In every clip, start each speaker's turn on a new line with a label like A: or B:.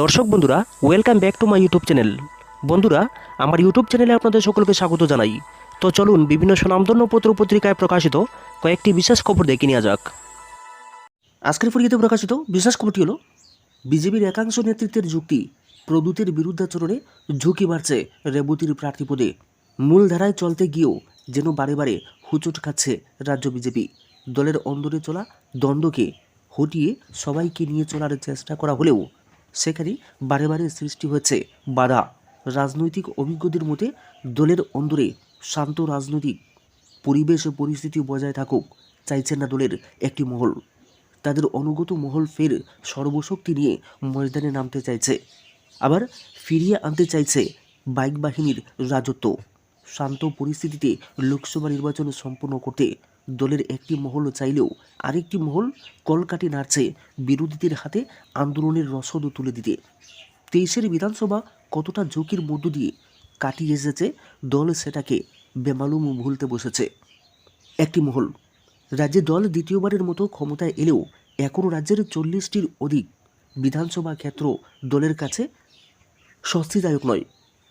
A: দর্শক বন্ধুরা welcome back to my YouTube channel বন্ধুরা, আমার ইউটিউব চ্যানেলে আপনাদের সকলকে স্বাগত জানাই। তো চলুন বিভিন্ন সুনামধন্য পত্র পত্রিকায় প্রকাশিত কয়েকটি বিশেষ খবর দেখে নেওয়া যাক। আজকের ফরিয়াতে প্রকাশিত বিশেষ খবরটি হলো, বিজেপির একাংশ নেতৃত্বের যুক্তি প্রদূতের বিরুদ্ধাচরণে ঝুঁকি বাড়ছে রেবতীর প্রার্থীপদে মূল ধারায় চলতে গিয়েও যেন বারে বারে হুচট খাচ্ছে রাজ্য বিজেপি। দলের অন্দরে চলা দ্বন্দ্বকে হটিয়ে সবাইকে নিয়ে চলার চেষ্টা করা হলেও সেখানে বারে বারে সৃষ্টি হয়েছে বাধা। রাজনৈতিক অভিজ্ঞদের মতে দলের অন্দরে শান্ত রাজনৈতিক পরিবেশ ও পরিস্থিতি বজায় থাকুক, চাইছেন না দলের একটি মহল। তাদের অনুগত মহল ফের সর্বশক্তি নিয়ে ময়দানে নামতে চাইছে। আবার ফিরিয়ে আনতে চাইছে বাইক বাহিনীর রাজত্ব। শান্ত পরিস্থিতিতে লোকসভা নির্বাচন সম্পন্ন করতে দলের একটি মহল চাইলেও আরেকটি মহল কলকাটি নাড়ছে বিরোধীদের হাতে আন্দোলনের রসদ তুলে দিতে। তেইশের বিধানসভা কতটা ঝুঁকির মধ্য দিয়ে কাটিয়ে এসেছে, দল সেটাকে বেমালুম ভুলতে বসেছে। একটি মহল, রাজ্যে দল দ্বিতীয়বারের মতো ক্ষমতায় এলেও এখনও রাজ্যের চল্লিশটির অধিক বিধানসভা ক্ষেত্র দলের কাছে স্বস্তিদায়ক নয়।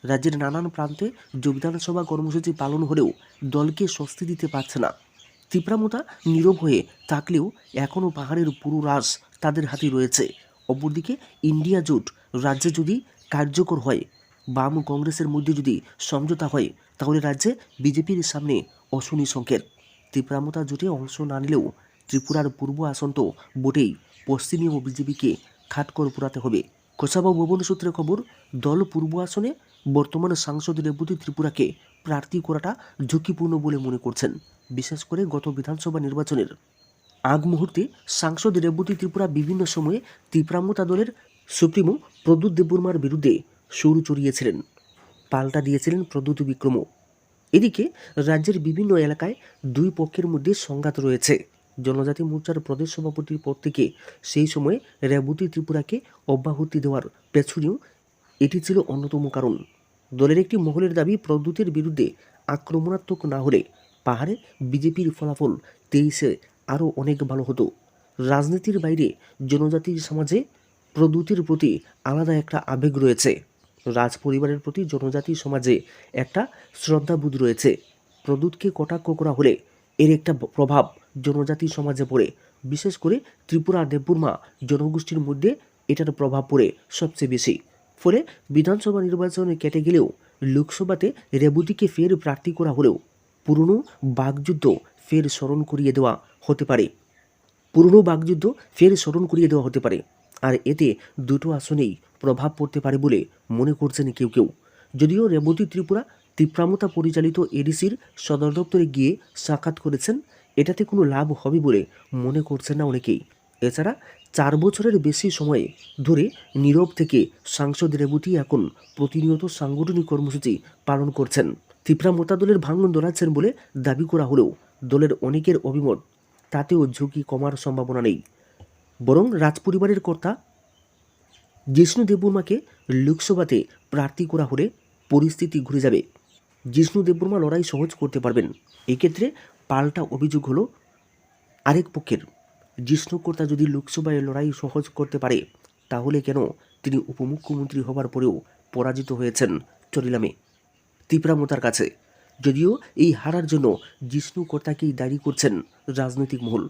A: রাজ্যের নানান প্রান্তে যে বিধানসভা কর্মসূচি পালন হলেও দলকে স্বস্তি দিতে পারছে না। তীব্রামতা নীরব হয়ে থাকলেও এখনও পাহাড়ের পুরো রাস তাদের হাতে রয়েছে। অপরদিকে ইন্ডিয়া জোট রাজ্যে যদি কার্যকর হয়, বাম কংগ্রেসের মধ্যে যদি সমঝোতা হয়, তাহলে রাজ্যে বিজেপির সামনে অশনি সংকেত। ত্রিপ্রামতা জোটে অংশ না নিলেও ত্রিপুরার পূর্ব আসন তো বটেই পশ্চিমীয় বিজেপিকে খাটকর পোড়াতে হবে। কোসাবা ভবন সূত্রে খবর, দল পূর্ব আসনে বর্তমান সাংসদ রেবতী ত্রিপুরাকে প্রার্থী করাটা ঝুঁকিপূর্ণ বলে মনে করছেন, বিশেষ করে গত বিধানসভা নির্বাচনের। আগ মুহূর্তে সাংসদ রেবতী ত্রিপুরা বিভিন্ন সময়ে ত্রিপ্রামতা দলের সুপ্রিমো প্রদ্যুৎ দেববর্মার বিরুদ্ধে সুর চড়িয়েছিলেন, পাল্টা দিয়েছিলেন প্রদ্যুৎ বিক্রমও। এদিকে রাজ্যের বিভিন্ন এলাকায় দুই পক্ষের মধ্যে সংঘাত রয়েছে। জনজাতি মোর্চার প্রদেশ সভাপতির পদ থেকে সেই সময়ে রেবতী ত্রিপুরাকে অব্যাহতি দেওয়ার পেছনেও এটি ছিল অন্যতম কারণ। দলের একটি মহলের দাবি, প্রদ্যুতের বিরুদ্ধে আক্রমণাত্মক না হলে পাহাড়ে বিজেপির ফলাফল তেইশে আরও অনেক ভালো হতো। রাজনীতির বাইরে জনজাতির সমাজে প্রদ্যুতির প্রতি আলাদা একটা আবেগ রয়েছে। রাজ পরিবারের প্রতি জনজাতি সমাজে একটা শ্রদ্ধাবোধ রয়েছে। প্রদ্যুৎকে কটাক্ষ করা হলে এর একটা প্রভাব জনজাতি সমাজে পড়ে। বিশেষ করে ত্রিপুরা দেববর্মা জনগোষ্ঠীর মধ্যে এটার প্রভাব পড়ে সবচেয়ে বেশি। ফলে বিধানসভা নির্বাচনে কেটে গেলেও লোকসভাতে রেবতীকে ফের প্রার্থী করা হলেও পুরনো বাগযুদ্ধ ফের স্মরণ করিয়ে দেওয়া হতে পারে। পুরনো বাগযুদ্ধ ফের স্মরণ করিয়ে দেওয়া হতে পারে। আর এতে দুটো আসনেই প্রভাব পড়তে পারে বলে মনে করছেন কেউ কেউ। যদিও রেবতী ত্রিপুরা তীব্রামতা পরিচালিত এডিসির সদর দপ্তরে গিয়ে সাক্ষাৎ করেছেন এটাতে কোনো লাভ হবে বলে মনে করছেন না অনেকেই। এছাড়া চার বছরের বেশি সময়ে ধরে নীরব থেকে সাংসদ রেবতী এখন প্রতিনিয়ত সাংগঠনিক কর্মসূচি পালন করছেন। তীব্রামতা দলের ভাঙন দোলাচ্ছেন বলে দাবি করা হলেও দলের অনেকের অভিমত, তাতেও ঝুঁকি কমার সম্ভাবনা নেই। বরং রাজপরিবারের কর্তা জিষ্ণু দেববর্মাকে লোকসভাতে প্রার্থী করা হলে পরিস্থিতি ঘুরে যাবে। জিষ্ণু দেববর্মা লড়াই সহজ করতে পারবেন। এক্ষেত্রে পাল্টা অভিযোগ হলো আরেক পক্ষের। জিষ্ণু কর্তা যদি লোকসভায় লড়াই সহজ করতে পারে, তাহলে কেন তিনি উপমুখ্যমন্ত্রী হবার পরেও পরাজিত হয়েছেন চরিলামে। তীব্রামতার কাছে। যদিও এই হারার জন্য জিষ্ণু কর্তাকেই দায়ী করছেন রাজনৈতিক মহল।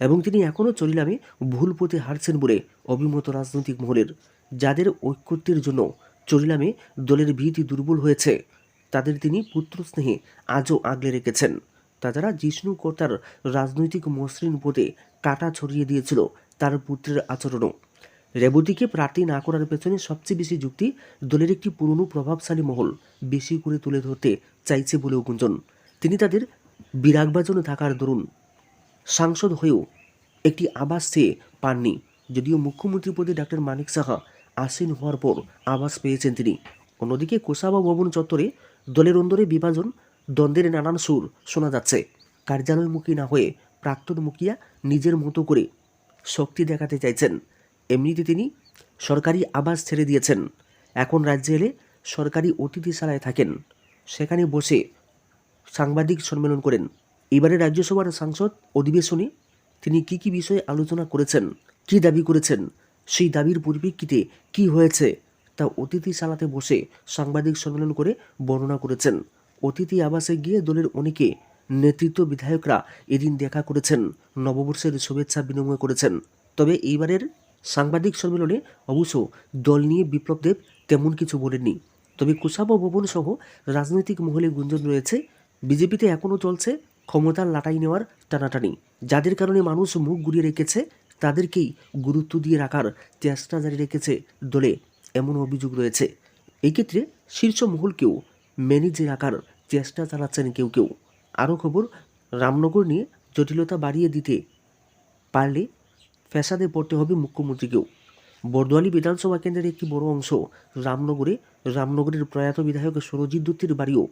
A: এবং তিনি এখনও চরিলামে ভুল পথে হারছেন বলে অভিমত রাজনৈতিক মহলের। যাদের ঐক্যত্বের জন্য চরিলামে দলের ভীতি দুর্বল হয়েছে, তাদের তিনি পুত্রস্নেহে আজও আগলে রেখেছেন। তাছাড়া জিষ্ণু কর্তার রাজনৈতিক মসৃণ পথে কাটা ছড়িয়ে দিয়েছিল তার পুত্রের আচরণও। রেবতীকে প্রার্থী না করার পেছনে সবচেয়ে বেশি যুক্তি দলের একটি পুরনো প্রভাবশালী মহল, বেশি করে তুলে ধরতে চাইছে বলেও গুঞ্জন। তিনি তাদের বিরাগবাজনে থাকার দরুন সাংসদ হয়েও একটি আবাস চেয়ে পাননি। যদিও মুখ্যমন্ত্রী পদে ডাক্তার মানিক সাহা আসীন হওয়ার পর আবাস পেয়েছেন তিনি। অন্যদিকে কোসাবা ভবন চত্বরে দলের অন্দরে বিভাজন দ্বন্দ্বের নানান সুর শোনা যাচ্ছে। কার্যালয়মুখী না হয়ে প্রাক্তন মুখিয়া নিজের মতো করে শক্তি দেখাতে চাইছেন। এমনিতে তিনি সরকারি আবাস ছেড়ে দিয়েছেন। এখন রাজ্যে এলে সরকারি অতিথিশালায় থাকেন। সেখানে বসে সাংবাদিক সম্মেলন করেন। এবারে রাজ্যসভার সাংসদ অধিবেশনে তিনি কি কি বিষয়ে আলোচনা করেছেন, কি দাবি করেছেন, সেই দাবির পরিপ্রেক্ষিতে কি হয়েছে তা অতিথিশালাতে বসে সাংবাদিক সম্মেলন করে বর্ণনা করেছেন। অতিথি আবাসে গিয়ে দলের অনেকে নেতৃত্ব বিধায়করা এদিন দেখা করেছেন। নববর্ষের শুভেচ্ছা বিনিময় করেছেন। তবে এইবারের সাংবাদিক সম্মেলনে অবশ্য দল নিয়ে বিপ্লব দেব তেমন কিছু বলেননি। তবে কুশাব ভবন সহ রাজনৈতিক মহলে গুঞ্জন রয়েছে, বিজেপিতে এখনও চলছে ক্ষমতার লাটাই নেওয়ার টানাটানি। যাদের কারণে মানুষ মুখ ঘুরিয়ে রেখেছে, তাদেরকেই গুরুত্ব দিয়ে রাখার চেষ্টা জারি রেখেছে দলে এমন অভিযোগ রয়েছে। এক্ষেত্রে শীর্ষ মহলকেও ম্যানেজে রাখার চেষ্টা চালাচ্ছেন কেউ কেউ। আরও খবর, রামনগর নিয়ে জটিলতা বাড়িয়ে দিতে পারলে ফ্যাসাদে পড়তে হবে মুখ্যমন্ত্রীকেও। বর্দোয়ালি বিধানসভা কেন্দ্রের একটি বড় অংশ রামনগরে, রামনগরের প্রয়াত বিধায়ক সরজিৎ দত্তের বাড়িও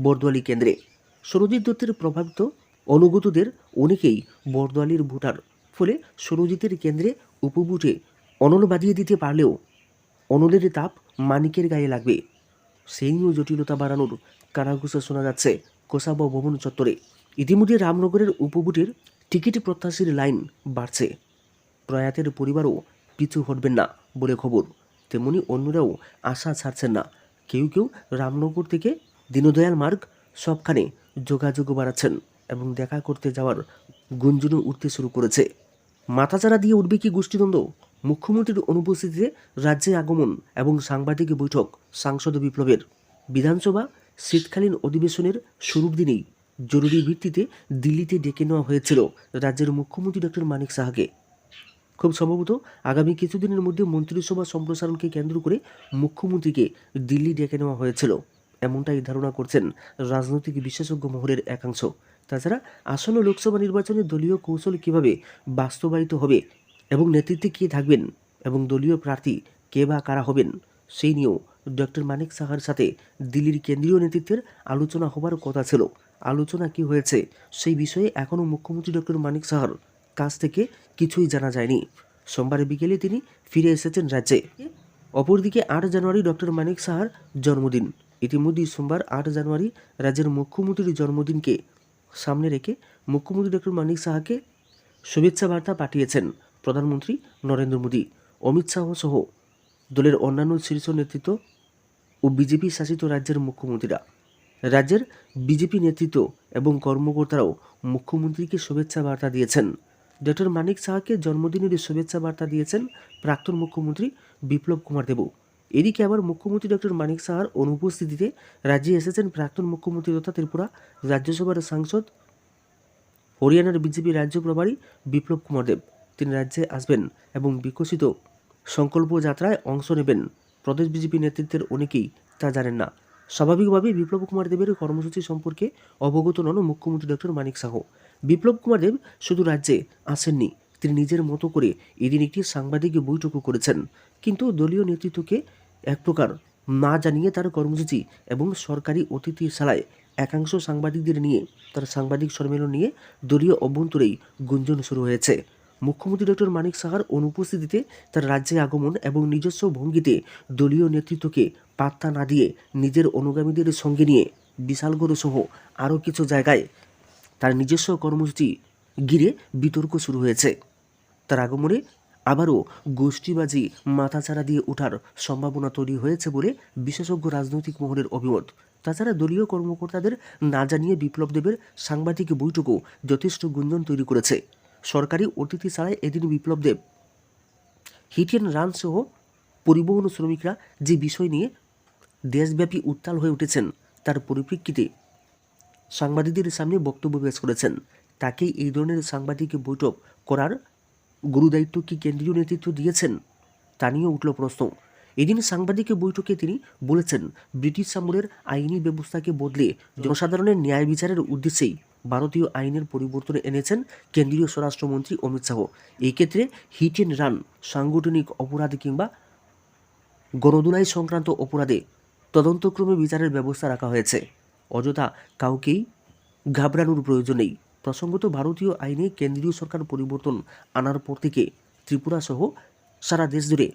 A: বর্দোয়ালি কেন্দ্রে। সরজিৎ দত্তের প্রভাবিত অনুগতদের অনেকেই বর্দোয়ালির ভোটার। ফলে সরজিতের কেন্দ্রে উপভোটে অনল বাঁধিয়ে দিতে পারলেও অনলের তাপ মানিকের গায়ে লাগবে। সেই নিয়েও জটিলতা বাড়ানোর কানাঘুষা শোনা যাচ্ছে কোষাবা ভবন চত্বরে। ইতিমধ্যে রামনগরের উপভোটের টিকিট প্রত্যাশীর লাইন বাড়ছে। প্রয়াতের পরিবারও পিছু হটবেন না বলে খবর। তেমনি অন্যরাও আশা ছাড়ছেন না। কেউ কেউ রামনগর থেকে দীনদয়াল মার্গ সবখানে যোগাযোগ বাড়াচ্ছেন এবং দেখা করতে যাওয়ার গুঞ্জনও উঠতে শুরু করেছে। মাথাচাড়া দিয়ে উঠবে কি গোষ্ঠীদ্বন্দ্ব? মুখ্যমন্ত্রীর অনুপস্থিতিতে রাজ্যে আগমন এবং সাংবাদিক বৈঠক সাংসদ বিপ্লবের। বিধানসভা শীতকালীন অধিবেশনের শুরুর দিনেই জরুরি ভিত্তিতে দিল্লিতে ডেকে নেওয়া হয়েছিল রাজ্যের মুখ্যমন্ত্রী ডক্টর মানিক সাহাকে। খুব সম্ভবত আগামী কিছুদিনের মধ্যে মন্ত্রিসভা সম্প্রসারণকে কেন্দ্র করে মুখ্যমন্ত্রীকে দিল্লি ডেকে নেওয়া হয়েছিল। এমনটাই ধারণা করছেন রাজনৈতিক বিশেষজ্ঞ মহলের একাংশ। তাছাড়া আসন্ন লোকসভা নির্বাচনে দলীয় কৌশল কীভাবে বাস্তবায়িত হবে এবং নেতৃত্বে কে থাকবেন এবং দলীয় প্রার্থী কে বা কারা হবেন, সেই নিয়েও ডক্টর মানিক সাহার সাথে দিল্লির কেন্দ্রীয় নেতৃত্বের আলোচনা হবার কথা ছিল। আলোচনা কি হয়েছে, সেই বিষয়ে এখনও মুখ্যমন্ত্রী ডক্টর মানিক সাহার কাছ থেকে কিছুই জানা যায়নি। সোমবার বিকেলে তিনি ফিরে এসেছেন রাজ্যে। অপরদিকে আট জানুয়ারি ডক্টর মানিক সাহার জন্মদিন। ইতিমধ্যেই সোমবার আট জানুয়ারি রাজ্যের মুখ্যমন্ত্রীর জন্মদিনকে সামনে রেখে মুখ্যমন্ত্রী ডক্টর মানিক সাহাকে শুভেচ্ছা বার্তা পাঠিয়েছেন। প্রধানমন্ত্রী নরেন্দ্র মোদী, অমিত শাহ সহ দলের অন্যান্য শীর্ষ নেতৃত্ব ও বিজেপি শাসিত রাজ্যের মুখ্যমন্ত্রীরা। রাজ্যের বিজেপি নেতৃত্ব এবং কর্মকর্তারাও মুখ্যমন্ত্রীকে শুভেচ্ছা বার্তা দিয়েছেন। ডক্টর মানিক সাহাকে জন্মদিনের শুভেচ্ছা বার্তা দিয়েছেন প্রাক্তন মুখ্যমন্ত্রী বিপ্লব কুমার দেব। এদিকে আবার মুখ্যমন্ত্রী ডক্টর মানিক সাহার অনুপস্থিতিতে রাজ্যে এসেছেন প্রাক্তন মুখ্যমন্ত্রী তথা ত্রিপুরা রাজ্যসভার সাংসদ, হরিয়ানার বিজেপি রাজ্য প্রভারী বিপ্লব কুমার দেব। তিনি রাজ্যে আসবেন এবং বিকশিত সংকল্প যাত্রায় অংশ নেবেন। প্রদেশ বিজেপি নেতৃত্বের অনেকেই তা জানেন না। স্বাভাবিকভাবেই বিপ্লব কুমার দেবের কর্মসূচি সম্পর্কে অবগত নন মুখ্যমন্ত্রী ডক্টর মানিক সাহ। বিপ্লব কুমার দেব শুধু রাজ্যে আসেননি, তিনি নিজের মতো করে এদিন একটি সাংবাদিক বৈঠকও করেছেন। কিন্তু দলীয় নেতৃত্বকে এক প্রকার না জানিয়ে তার কর্মসূচি এবং সরকারি অতিথিশালায় একাংশ সাংবাদিকদের নিয়ে, তার সাংবাদিক সম্মেলন নিয়ে দলীয় অভ্যন্তরেই গুঞ্জন শুরু হয়েছে। মুখ্যমন্ত্রী ডক্টর মানিক সাহার অনুপস্থিতিতে তার রাজ্যে আগমন এবং নিজস্ব ভঙ্গিতে দলীয় নেতৃত্বকে পাত্তা না দিয়ে নিজের অনুগামীদের সঙ্গে নিয়ে বিশালগড় সহ আরও কিছু জায়গায় তার নিজস্ব কর্মসূচি ঘিরে বিতর্ক শুরু হয়েছে। তার আগমনে আবারও গোষ্ঠীবাজি মাথাচাড়া দিয়ে ওঠার সম্ভাবনা তৈরি হয়েছে বলে বিশেষজ্ঞ রাজনৈতিক মহলের অভিমত। তাছাড়া দলীয় কর্মকর্তাদের না জানিয়ে বিপ্লব দেবের সাংবাদিক বৈঠকও যথেষ্ট গুঞ্জন তৈরি করেছে। সরকারি অতিথি ছাড়াই এদিন Biplab Deb hit and run সহ পরিবহন শ্রমিকরা যে বিষয় নিয়ে দেশব্যাপী উত্তাল হয়ে উঠেছেন তার পরিপ্রেক্ষিতে সাংবাদিকদের সামনে বক্তব্য পেশ করেছেন। তাকে এই ধরনের সাংবাদিক বৈঠক করার গুরুদায়িত্ব কি কেন্দ্রীয় নেতৃত্ব দিয়েছেন তা নিয়ে উঠল প্রশ্ন। এদিন সাংবাদিক বৈঠকে তিনি বলেছেন, ব্রিটিশ আমলের আইনি ব্যবস্থাকে বদলে জনসাধারণের ন্যায় বিচারের উদ্দেশ্যেই ভারতীয় আইনের পরিবর্তন এনেছেন কেন্দ্রীয় স্বরাষ্ট্রমন্ত্রী অমিত শাহ। এই ক্ষেত্রে হিট অ্যান্ড রান, সাংগঠনিক অপরাধ কিংবা গণদুলাই সংক্রান্ত অপরাধে তদন্তক্রমে বিচারের ব্যবস্থা রাখা হয়েছে। অযথা কাউকেই ঘাবড়ানোর প্রয়োজন নেই। প্রসঙ্গত, ভারতীয় আইনে কেন্দ্রীয় সরকার পরিবর্তন আনার পর থেকে ত্রিপুরা সহ সারা দেশ জুড়ে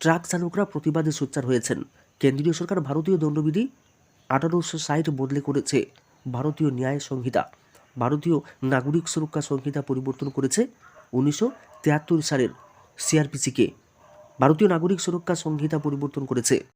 A: ট্রাক চালকরা প্রতিবাদে সোচ্চার হয়েছেন। কেন্দ্রীয় সরকার ভারতীয় দণ্ডবিধি আঠারোশো ষাট বদলে করেছে। ভারতীয় ন্যায় সংহিতা। ভারতীয় নাগরিক সুরক্ষা সংহিতা পরিবর্তন করেছে উনিশশো তিয়াত্তর সালের সিআরপিসিকে ভারতীয় নাগরিক সুরক্ষা সংহিতা পরিবর্তন করেছে।